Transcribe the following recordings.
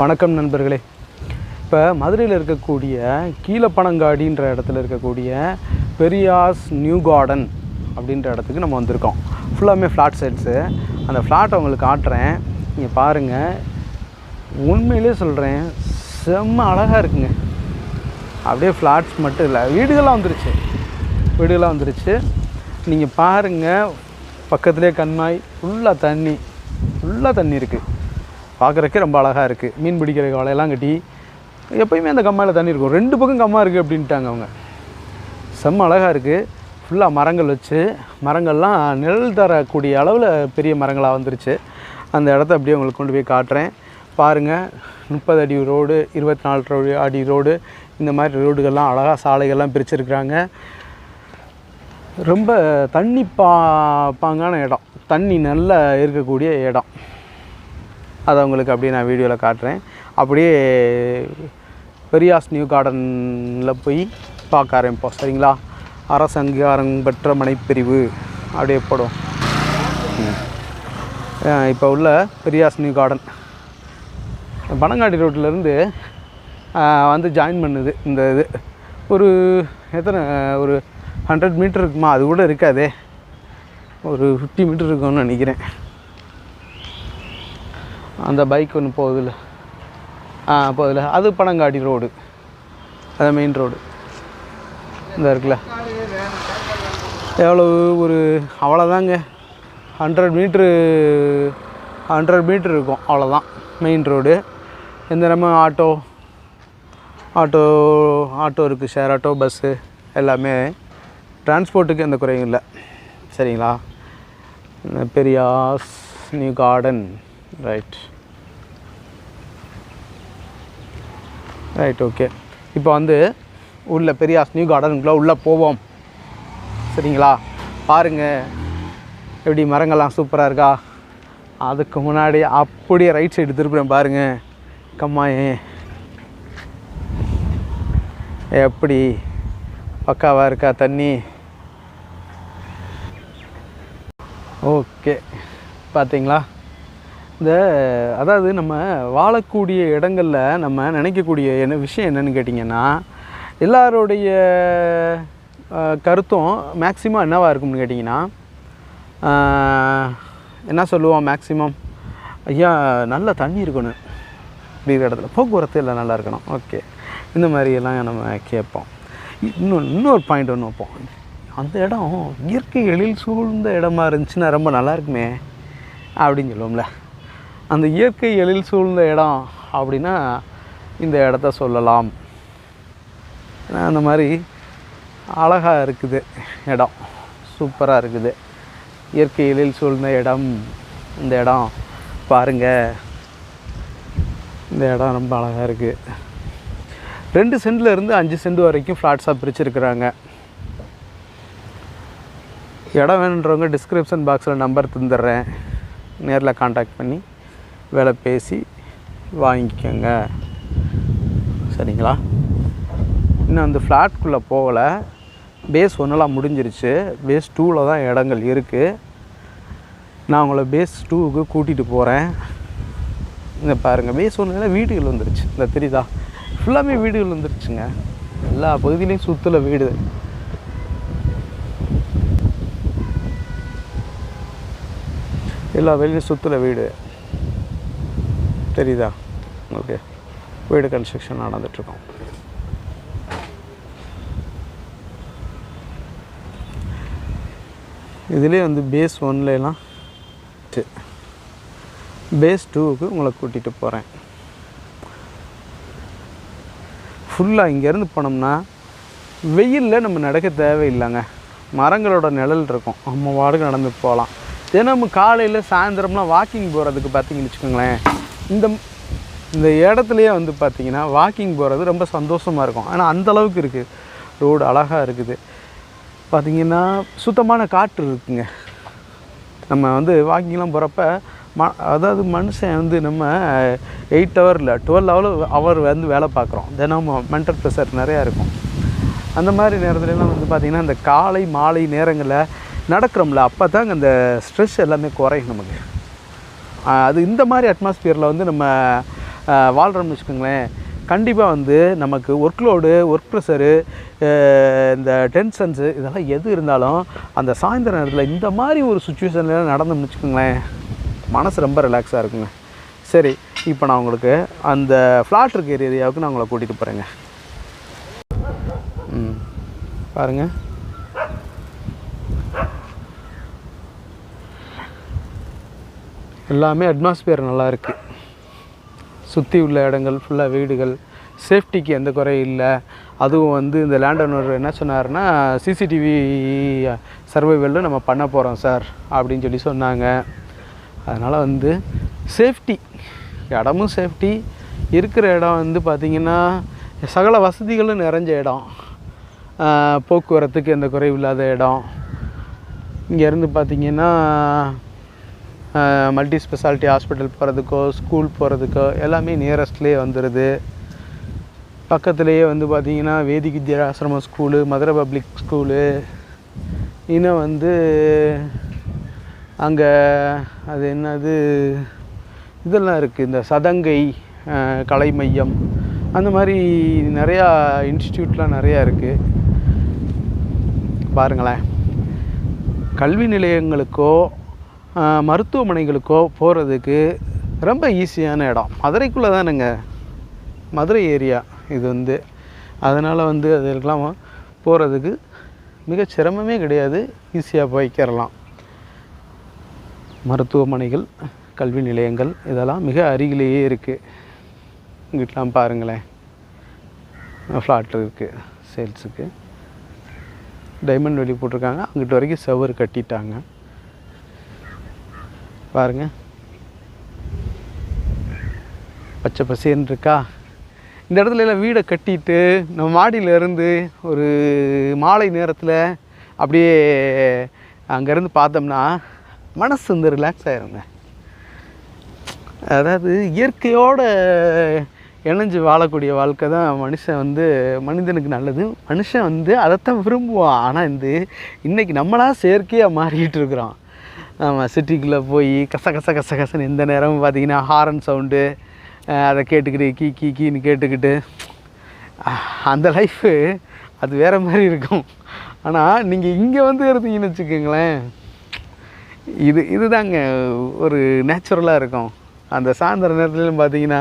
வணக்கம் நண்பர்களே. இப்போ மதுரையில் இருக்கக்கூடிய கீழப்பனங்காடின்ற இடத்துல இருக்கக்கூடிய பெரியாஸ் நியூ கார்டன் அப்படின்ற இடத்துக்கு நம்ம வந்திருக்கோம். ஃபுல்லாமே ஃப்ளாட் சைட்ஸு அந்த ஃப்ளாட்டை உங்களுக்கு காட்டுறேன். நீங்கள் பாருங்கள் உண்மையிலே சொல்கிறேன் செம்ம அழகாக இருக்குங்க. அப்படியே ஃப்ளாட்ஸ் மட்டும் இல்லை வீடுகள்லாம் வந்துருச்சு. வீடுகள்லாம் வந்துருச்சு. நீங்கள் பாருங்கள் பக்கத்துலேயே கண்மாய் ஃபுல்லாக தண்ணி ஃபுல்லாக தண்ணி இருக்குது பார்க்குறக்கே ரொம்ப அழகாக இருக்குது மீன் பிடிக்கிற வலையெல்லாம் கட்டி எப்பயுமே அந்த கம்மாயில் தண்ணி இருக்கும். ரெண்டு பக்கம் கம்மா இருக்குது அப்படின்ட்டாங்க அவங்க. செம்ம அழகாக இருக்குது ஃபுல்லாக மரங்கள் வச்சு மரங்கள்லாம் நிழல் தரக்கூடிய அளவில் பெரிய மரங்களாக வந்துருச்சு. அந்த இடத்த அப்படியே உங்களுக்கு கொண்டு போய் காட்டுறேன். பாருங்கள் முப்பது அடி ரோடு இருபத்தி நாலு அடி ரோடு இந்த மாதிரி ரோடுகள்லாம் அழகாக சாலைகள்லாம் பிரிச்சுருக்குறாங்க. ரொம்ப தண்ணி பா பாங்கான இடம். தண்ணி நல்லா இருக்கக்கூடிய இடம். அதை உங்களுக்கு அப்படியே நான் வீடியோவில் காட்டுறேன். அப்படியே பெரியாஸ் நியூ கார்டனில் போய் பார்க்க ஆரம்பிப்போம். சரிங்களா? அரசு அங்கீகாரம் பெற்ற மனைப்பிரிவு. அப்படியே படம் இப்போ உள்ள பெரியாஸ் நியூ கார்டன். பனங்காடி ரோட்டிலேருந்து வந்து ஜாயின் பண்ணுது இந்த இது. ஒரு எத்தனை ஒரு ஹண்ட்ரட் மீட்டர் இருக்குமா? அது கூட இருக்காதே. ஒரு ஃபிஃப்டி மீட்டர் இருக்கும்னு நினைக்கிறேன். அந்த பைக் ஒன்று போகுதுல. ஆ போகுதுல. அது பனங்காடி ரோடு அது மெயின் ரோடு இந்த இருக்குல்ல. எவ்வளோ ஒரு அவ்வளோதாங்க ஹண்ட்ரட் மீட்ரு ஹண்ட்ரட் மீட்ரு இருக்கும். அவ்வளோதான் மெயின் ரோடு எந்த நம்ம ஆட்டோ ஆட்டோ ஆட்டோ இருக்குது ஷேர் ஆட்டோ பஸ்ஸு எல்லாமே டிரான்ஸ்போர்ட்டுக்கு எந்த குறையும் இல்லை. சரிங்களா? இந்த Periyar's new garden right right okay இப்போ வந்து உள்ள பெரியாஸ் நியூ கார்டனுக்குள்ளே உள்ளே போவோம். சரிங்களா? பாருங்கள் எப்படி மரங்கள்லாம் சூப்பராக இருக்கா? அதுக்கு முன்னாடி அப்படியே ரைட் சைடு திருப்புறேன் பாருங்கள் கம்மாயே எப்படி பக்காவாக இருக்கா தண்ணி? ஓகே பார்த்தீங்களா இந்த அதாவது நம்ம வாழக்கூடிய இடங்களில் நம்ம நினைக்கக்கூடிய என்ன விஷயம் என்னன்னு கேட்டிங்கன்னா எல்லாருடைய கருத்தும் மேக்சிமம் என்னவாக இருக்கும்னு கேட்டிங்கன்னா என்ன சொல்லுவோம் மேக்சிமம் ஐயா நல்ல தண்ணி இருக்கணும். அப்படிங்கிற இடத்துல. போக்குவரத்து எல்லாம் நல்லா இருக்கணும். ஓகே. இந்த மாதிரியெல்லாம் நம்ம கேட்போம். இன்னும் இன்னொரு பாயிண்ட் ஒன்று வைப்போம். அந்த இடம் இயற்கை எழில் சூழ்ந்த இடமா இருந்துச்சுன்னா ரொம்ப நல்லா இருக்குமே அப்படின்னு சொல்லுவோம்ல. அந்த இயற்கை எழில் சூழ்ந்த இடம் அப்படின்னா இந்த இடத்த சொல்லலாம். ஏன்னா அந்த மாதிரி அழகாக இருக்குது இடம். சூப்பராக இருக்குது. இயற்கை எழில் சூழ்ந்த இடம் இந்த இடம். பாருங்கள் இந்த இடம் ரொம்ப அழகாக இருக்குது ரெண்டு சென்ட்லேருந்து அஞ்சு சென்ட் வரைக்கும் ஃப்ளாட்ஸாக பிரிச்சுருக்குறாங்க. இடம் வேணுன்றவங்க டிஸ்கிரிப்ஷன் பாக்ஸில் நம்பர் தந்துடுறேன். நேரில் காண்டாக்ட் பண்ணி. வேலை பேசி வாங்கிக்கோங்க. சரிங்களா? இன்னும் அந்த ஃப்ளாட்குள்ளே போகலை. பேஸ் ஒன்றெல்லாம் முடிஞ்சிருச்சு. பேஸ் டூவில் தான் இடங்கள் இருக்குது நான் உங்களை பேஸ் டூவுக்கு கூட்டிகிட்டு போகிறேன் இந்த பாருங்கள் பேஸ் ஒன்று வீடுகள் வந்துருச்சு. இந்த தெரியுதா? ஃபுல்லாமே வீடுகள் வந்துருச்சுங்க. எல்லா பகுதியிலையும் சுற்றுல வீடு. எல்லா வெளியும் சுற்றுல வீடு. தெரியுதா? ஓகே. வீடு கன்ஸ்ட்ரக்ஷன் நடந்துட்டுருக்கோம். இதுலேயே வந்து பேஸ் ஒன்லலாம் பேஸ் டூவுக்கு உங்களை கூட்டிகிட்டு போகிறேன் ஃபுல்லாக இங்கேருந்து போனோம்னா வெயிலில் நம்ம நடக்க தேவையில்லைங்க. மரங்களோட நிழல் இருக்கும். நம்ம வாடகை நடந்து போகலாம். தினமும் காலையில் சாயந்தரம்லாம் வாக்கிங் போகிறதுக்கு பார்த்தீங்கன்னு வச்சுக்கோங்களேன். இந்த இந்த இடத்துலையே வந்து பார்த்திங்கன்னா வாக்கிங் போகிறது ரொம்ப சந்தோஷமாக இருக்கும். ஆனால் அந்த அளவுக்கு இருக்குது ரோடு அழகாக இருக்குது. பார்த்திங்கன்னா சுத்தமான காற்று இருக்குங்க. நம்ம வந்து வாக்கிங்லாம் போகிறப்ப ம அதாவது மனுஷன் வந்து நம்ம எயிட் ஹவரில் டுவெல் ஹவர் ஹவர் வந்து வேலை பார்க்குறோம் தினமும் மென்டல் ப்ரெஷர் நிறையா இருக்கும். அந்த மாதிரி நேரத்துலலாம் வந்து பார்த்திங்கன்னா இந்த காலை மாலை நேரங்களில் நடக்கிறோம்ல அப்போ தாங்க அந்த ஸ்ட்ரெஸ் எல்லாமே குறையும் நமக்கு. அது இந்த மாதிரி அட்மாஸ்பியரில் வந்து நம்ம வாழ்கிறோம்னு வச்சுக்கோங்களேன். கண்டிப்பாக வந்து நமக்கு ஒர்க் லோடு ஒர்க் ப்ரெஷரு இந்த டென்ஷன்ஸு இதெல்லாம் எது இருந்தாலும் அந்த சாயந்தர நேரத்தில் இந்த மாதிரி ஒரு சுச்சுவேஷனில் நடந்தோம்னு வச்சுக்கோங்களேன் மனசு ரொம்ப ரிலாக்ஸாக இருக்குங்க. சரி இப்போ நான் உங்களுக்கு அந்த ஃப்ளாட் இருக்க ஏரியாவுக்கு நான் உங்களை கூட்டிகிட்டு போகிறேங்க ம் பாருங்கள் எல்லாமே அட்மாஸ்பியர் நல்லா இருக்குது சுற்றி உள்ள இடங்கள் ஃபுல்லாக வீடுகள். சேஃப்டிக்கு எந்த குறையும் இல்லை. அதுவும் வந்து இந்த லேண்ட் ஓனர் என்ன சொன்னார்னா சிசிடிவி சர்வைவலில் நம்ம பண்ண போகிறோம் சார் அப்படின்னு சொல்லி சொன்னாங்க. அதனால் வந்து சேஃப்டி இடமும் சேஃப்டி இருக்கிற இடம் வந்து பார்த்திங்கன்னா சகல வசதிகளும் நிறைஞ்ச இடம். போக்குவரத்துக்கு எந்த குறையும் இல்லாத இடம். இங்கேருந்து பார்த்திங்கன்னா மல்டி ஸ்பெஷாலிட்டி ஹாஸ்பிட்டல் போகிறதுக்கோ ஸ்கூல் போகிறதுக்கோ எல்லாமே நியரஸ்ட்லேயே வந்துடுது பக்கத்துலேயே வந்து பார்த்திங்கன்னா Vedic Vidyashrama school Madurai public school இன்னும் வந்து அங்கே அது என்னது? இதெல்லாம் இருக்குது இந்த சதங்கை கலை மையம். அந்த மாதிரி நிறையா இன்ஸ்டியூட்லாம் நிறையா இருக்குது பாருங்களேன். கல்வி நிலையங்களுக்கோ மருத்துவமனைகளுக்கோ போகிறதுக்கு ரொம்ப ஈஸியான இடம். மதுரைக்குள்ளே தானுங்க. மதுரை ஏரியா இது வந்து. அதனால் வந்து அதுக்கெல்லாம் போகிறதுக்கு மிக சிரமமே கிடையாது. ஈஸியாக போய்க்கிறலாம் மருத்துவமனைகள் கல்வி நிலையங்கள் இதெல்லாம் மிக அருகிலேயே இருக்குது இங்கிட்டலாம் பாருங்களேன். ஃப்ளாட் இருக்குது சேல்ஸுக்கு. டைமண்ட் வெளி போட்டிருக்காங்க. அங்கிட்ட வரைக்கும் செவர் கட்டிட்டாங்க. பாருங்க. பச்சை பசேன்னு இருக்கா? இந்த இடத்துல எல்லாம் வீடை கட்டிட்டு நம்ம மாடியிலேருந்து ஒரு மாலை நேரத்தில் அப்படியே அங்கேருந்து பார்த்தோம்னா மனசு வந்து ரிலாக்ஸ் ஆயிருங்க. அதாவது இயற்கையோட இணைஞ்சு வாழக்கூடிய வாழ்க்கை தான் மனுஷன் வந்து மனிதனுக்கு நல்லது. மனுஷன் வந்து அதைத்தான் விரும்புவான். ஆனால் வந்து இன்றைக்கி நம்மளாக செயற்கையாக மாறிக்கிட்டு இருக்கிறோம். ஆமாம் சிட்டிக்குள்ளே போய் கச கச கச கசன்னு எந்த நேரமும் பார்த்தீங்கன்னா ஹாரன் சவுண்டு அதை கேட்டுக்கிட்டு கீ கீ கீன்னு கேட்டுக்கிட்டு அந்த லைஃபு அது வேறு மாதிரி இருக்கும். ஆனால் நீங்கள் இங்கே வந்து இருந்தீங்கன்னு வச்சுக்கோங்களேன் இது இதுதாங்க ஒரு நேச்சுரலாக இருக்கும். அந்த சாயந்தர நேரத்துலையும் பார்த்தீங்கன்னா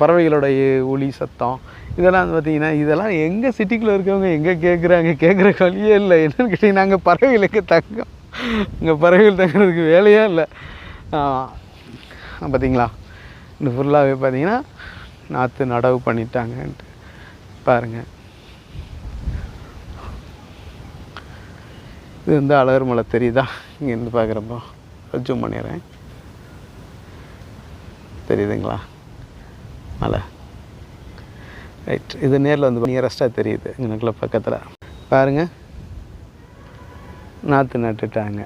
பறவைகளோட ஒளி சத்தம் இதெல்லாம் வந்து பார்த்தீங்கன்னா இதெல்லாம் எங்கள் சிட்டிக்குள்ளே இருக்கவங்க எங்கே கேட்குறாங்க கேட்குற வழியே இல்லை. என்னென்னு கேட்டிங்கன்னா அங்கே பறவைகளுக்கு தங்கம். இங்கே பறவைகள் தங்குறதுக்கு வேலையே இல்லை. பார்த்தீங்களா இந்த ஃபுல்லாகவே பார்த்தீங்கன்னா நாற்று நடவு பண்ணிட்டாங்கன்ட்டு. பாருங்கள் இது வந்து அழகர் மலை தெரியுதா? இங்கேருந்து பார்க்குறப்போ ஜூம் பண்ணிடுறேன். தெரியுதுங்களா? மலை. ரைட் இது நேரில் வந்து நியரஸ்ட்டாக தெரியுது. எனக்குள்ள பக்கத்தில். பாருங்கள் நாற்று நட்டுட்டாங்க.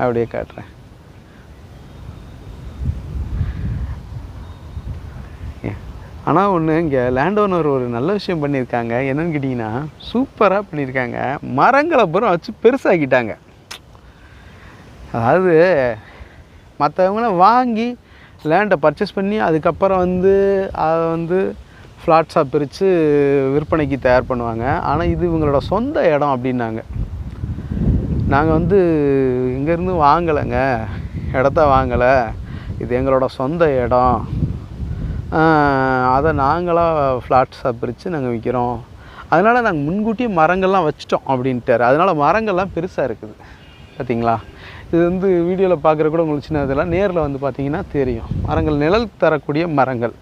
அப்படியே காட்டுறேன். ஆனால் ஒன்று இங்கே லேண்ட் ஓனர் ஒரு நல்ல விஷயம் பண்ணியிருக்காங்க. என்னன்னு கேட்டிங்கன்னா சூப்பராக பண்ணியிருக்காங்க. மரங்களை பூரா வச்சு பெருசாக்கிட்டாங்க. அதாவது மற்றவங்கள வாங்கி லேண்டை பர்ச்சேஸ் பண்ணி அதுக்கப்புறம் வந்து அதை வந்து ஃப்ளாட்ஸாக பிரித்து விற்பனைக்கு தயார் பண்ணுவாங்க. ஆனால் இது இவங்களோட சொந்த இடம் அப்படின்னாங்க. நாங்கள் வந்து இங்கேருந்து வாங்கலைங்க. இடத்த வாங்கலை. இது எங்களோட சொந்த இடம். அதை நாங்களாக ஃப்ளாட்ஸாக பிரித்து நாங்கள் விற்கிறோம் அதனால் நாங்கள் முன்கூட்டியே மரங்கள்லாம் வச்சிட்டோம் அப்படின்ட்டார். அதனால் மரங்கள்லாம் பெருசாக இருக்குது. பார்த்தீங்களா இது வந்து வீடியோவில் பார்க்குற கூட உங்களுக்கு சின்ன இதெல்லாம் நேரில் வந்து பார்த்திங்கன்னா தெரியும். மரங்கள் நிழல் தரக்கூடிய மரங்கள்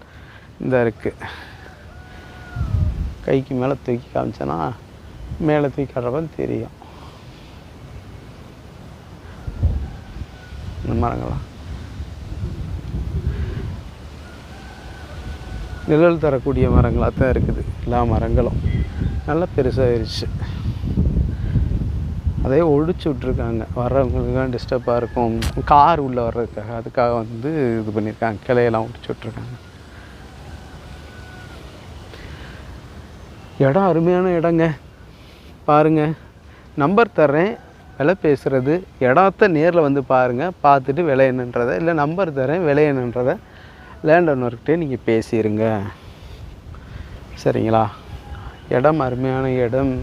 இந்த இருக்குது கைக்கு மேலே தூக்கி காமிச்சேன்னா மேலே தூக்கி காட்டுறப்ப தெரியும். இந்த மரங்களாம் நிழல் தரக்கூடிய மரங்களாக தான் இருக்குது. எல்லா மரங்களும். நல்லா பெருசாகிருச்சு அதே ஒழிச்சு விட்ருக்காங்க வர்றவங்களுக்குலாம் டிஸ்டர்பாக இருக்கும். கார் உள்ளே வர்றதுக்காக அதுக்காக வந்து இது பண்ணியிருக்காங்க. கிளையெல்லாம் ஒடிச்சு விட்ருக்காங்க இடம் அருமையான இடங்க. பாருங்கள் நம்பர் தர்றேன். விலை பேசுகிறது இடத்த நேரில் வந்து பாருங்கள் பார்த்துட்டு விலை என்னன்றதை இல்லை நம்பர் தரேன் விலை என்னன்றதை லேண்ட் ஓனர்கிட்டே நீங்கள் பேசிடுங்க சரிங்களா? இடம் அருமையான இடம்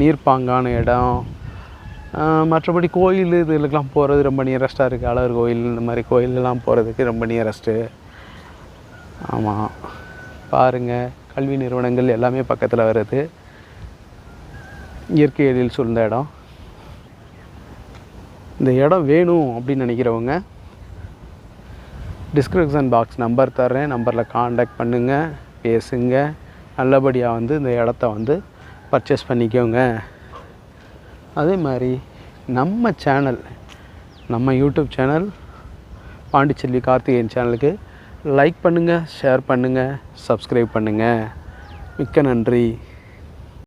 நீர்ப்பாங்கான இடம். மற்றபடி கோயில் இதுகளுக்கெல்லாம் போகிறது ரொம்ப நியரஸ்ட்டாக இருக்குது அழகர் கோயில் இந்த மாதிரி கோயிலெலாம் போகிறதுக்கு ரொம்ப நியரஸ்ட்டு ஆமாம் பாருங்கள் கல்வி நிறுவனங்கள் எல்லாமே பக்கத்தில் வருது. இயற்கை எழில் சூழ்ந்த இடம். இந்த இடம் வேணும் அப்படின்னு நினைக்கிறவங்க டிஸ்கிரிப்ஷன் பாக்ஸ் நம்பர் தர்றேன். நம்பரில் காண்டாக்ட் பண்ணுங்கள் பேசுங்க. நல்லபடியாக வந்து இந்த இடத்த வந்து பர்ச்சேஸ் பண்ணிக்கோங்க. அதே மாதிரி நம்ம சேனல் நம்ம யூடியூப் சேனல் பாண்டிச்செல்வி கார்த்திகேயன் சேனலுக்கு லைக் பண்ணுங்கள் ஷேர் பண்ணுங்கள் சப்ஸ்கிரைப் பண்ணுங்கள் மிக்க நன்றி.